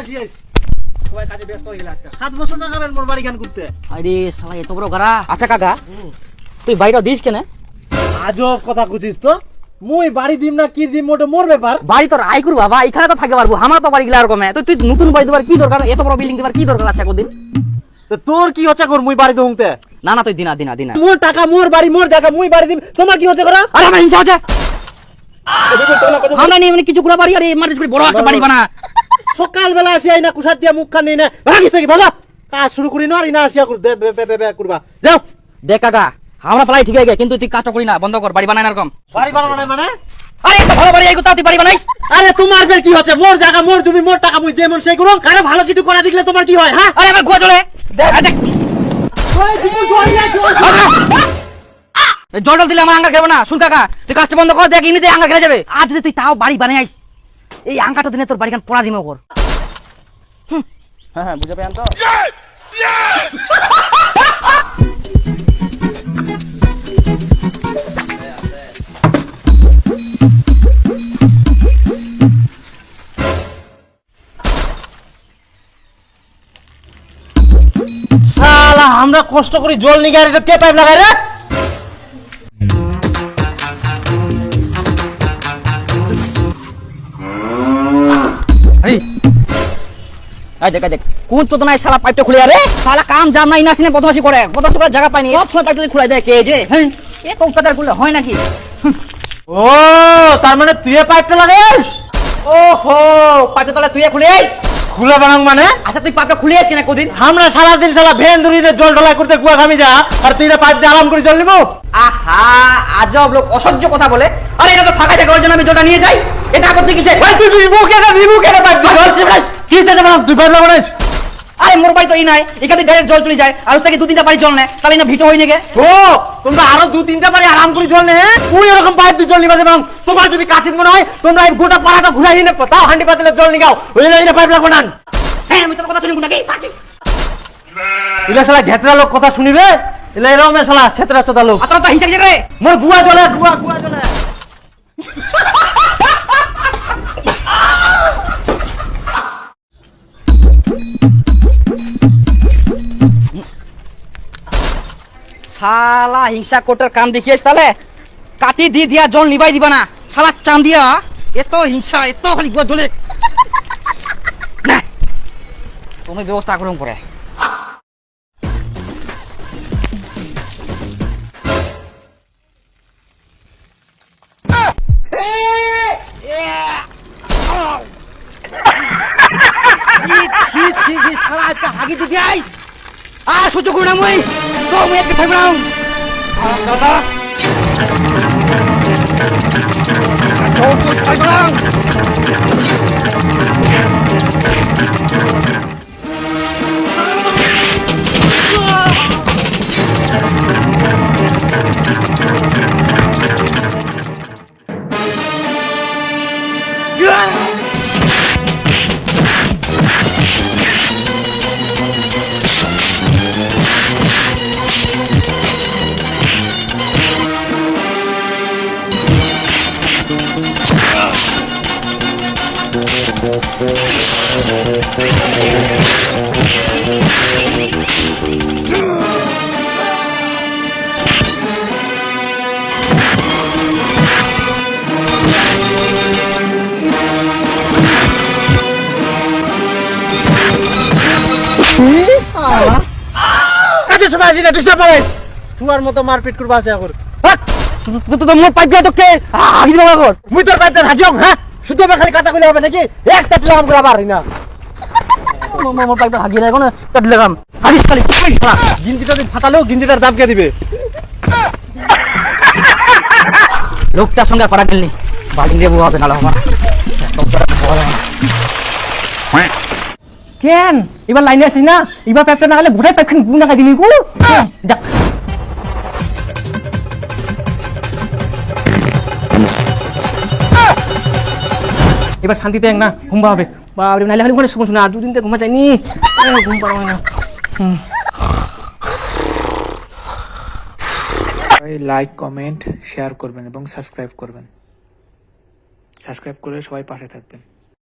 আসিস? সবাই কাজে ব্যস্ত হয়ে গেলে আজকে। সাত বছর টাকা বের মোর বাড়ি গান করতে। আরে শালা এত বড় গাড়া। আচ্ছা কাকা তুই বাড়িটা দিস কেন? আজব কথা কুচিস তো। মুই বাড়ি দিম না কি দিম ওটা মোর ব্যাপার। বাড়ি তোর আয় করব বাবা এখানে তো থাকতে পারব আমার তো বাড়ি গেলে এরকম তুই তুই নতুন বাড়ি দেবার কি দরকার? এত বড় বিল্ডিং দেবার কি দরকার আছে কোনদিন তোর কি হচ্ছে কর মুই বাড়ি না না তুই দিনা দিনা দিনা। মোর টাকা মোর বাড়ি মোর জায়গা মুই বাড়ি দিম। তোমার কি হচ্ছে করা? আরে আমার হিংসা হচ্ছে। আমরা নিয়ে কিছু করে বাড়ি আরে মারিস করে বড় একটা বাড়ি বানা। সকাল বেলা আসি না কুসার দিয়া মুখ খান না। ভাগিস থেকে ভালো কাজ শুরু করি না আর ইনা আসিয়া কর দে বে বে বে বে করবা। যাও। দেখ কাকা আমরা প্রায় ঠিক আছে কিন্তু তুই কাজটা করি না বন্ধ কর বাড়ি বানায় না এরকম। বাড়ি বানানো মানে? আরে এত ভালো বাড়ি আইগো তুই বাড়ি বানাইস? আরে তোমার কি হচ্ছে? মোর জায়গা মোর তুমি মোর টাকা মুই যেমন সেই করো আরে ভালো কিছু করা দেখলে তোমার কি হয় হ্যাঁ? আরে আমার গুয়া চলে। দেখ আরে দেখ। এই জল দিলে আমার আঙ্গার খেলব না। শুন কাকা তুই কাজটা বন্ধ কর দেখ এমনিতে আঙ্গার খেলে যাবে। আজ যদি তুই তাও বাড়ি বানাই আইস এই আঙ্কাটা দিনে তোর বাড়ি গান পড়া দিমে কর হ্যাঁ হ্যাঁ বুঝে পেয়ান তো? আমরা কষ্ট করি জল নিগার এটা কে পাইপ লাগাই রে? দেখ এই দেখ কোন চোদনায় শালা পাইপটা খুলে শালা কাম জাম নাই না সিনে বদমাশি করে বদমাশি করে জায়গা পাইনি সব সময় পাইপটা খুলে দেয় কে যে? হ্যাঁ এ কলকাতার খুলে হয় নাকি? ও তার মানে তুই এ পাইপটা লাগাইস? ওহো পাইপটা তাহলে তুই খুলে আইস? খুলে বানাং মানে? আচ্ছা তুই পাইপটা খুলে আসি না কদিন? আমরা সারাদিন সারা রে জল ঢলাই করতে গুয়া যা আর তুই পাইপ দিয়ে আরাম করে জল নিবো? আহা আজব লোক অসহ্য কথা বলে। আরে এটা তো ফাঁকা জায়গা জন্য আমি জলটা নিয়ে যাই। এটা করতে কিসে ভাই তুই পাইপ জল কি চাইতে বানাম তুই পাইপ লাগাইস আরে মোর বাড়ি তো এই নাই। এখানে ডাইরেক্ট জল চলে যায়। আর ওর থেকে দু তিনটা বাড়ি জল নেয় তাহলে না ভিটো হই নাকি? ও তোমরা আরও দু তিনটা বাড়ি আরাম করে জল নে হ্যাঁ? তুই এরকম পাইপ দিয়ে জল নিবা তোমার যদি কাছে মনে হয় তোমরা এই গোটা পাড়াটা ঘুরাই নিয়ে তাও হান্ডি পাতিলে জল নিগাও ওই পাইপ না হ্যাঁ আমি তোর কথা শুনি নাকি? থাকিস ইলা শালা ঘেতরা লোক কথা শুনিবে? ইলা এরকম শালা ছেতরা চোদা লোক। আপনার তো হিংসা রে। মোর গুয়া জলে গুয়া গুয়া জলে। শালা, হিংসা কোটের কাম দেখিয়েছ তাহলে? কাটি দি দিয়া জল নিবাই দিবা না। শালা চান্দিয়া, এত হিংসা, এত খালি না, তুমি ব্যবস্থা করুন করে ছি ছি ছি শালা, আজকে হাগি মুই। আজকে থাকব না। দাদা। কাছে সময় আসি না। ডিস্টার্ব পাবে তুয়ার মতো মারপিট করবা আছে এখন তো মোর পাইপ তো কে হাগি দিবা কর মুই তোর পাইপটা হাজিও হ্যাঁ শুধু খালি কথা কইলে হবে নাকি? একটা প্লাম করে পারি না। হাগি কোন কাট লাগাম হাগিস খালি গিঞ্জিটা ফাটালেও গিঞ্জিটার দাম কে দিবে? লোকটার সঙ্গে পাড়া গেলি বাড়ি দেবো হবে নালে হবে কেন? এবার লাইনে আসিস না? এবার প্যাপটা না গেলে ঘোড়ায় প্যাপখান গু না দিলি গু এবার শান্তিতে এক না ঘুমবা হবে বাবরে নাইলে খালি ঘরে শুনে না দুদিন তো ঘুমা যায়নি। ঘুম পাড়া না। লাইক কমেন্ট শেয়ার করবেন এবং সাবস্ক্রাইব করবেন। সাবস্ক্রাইব করে সবাই পাশে থাকবেন।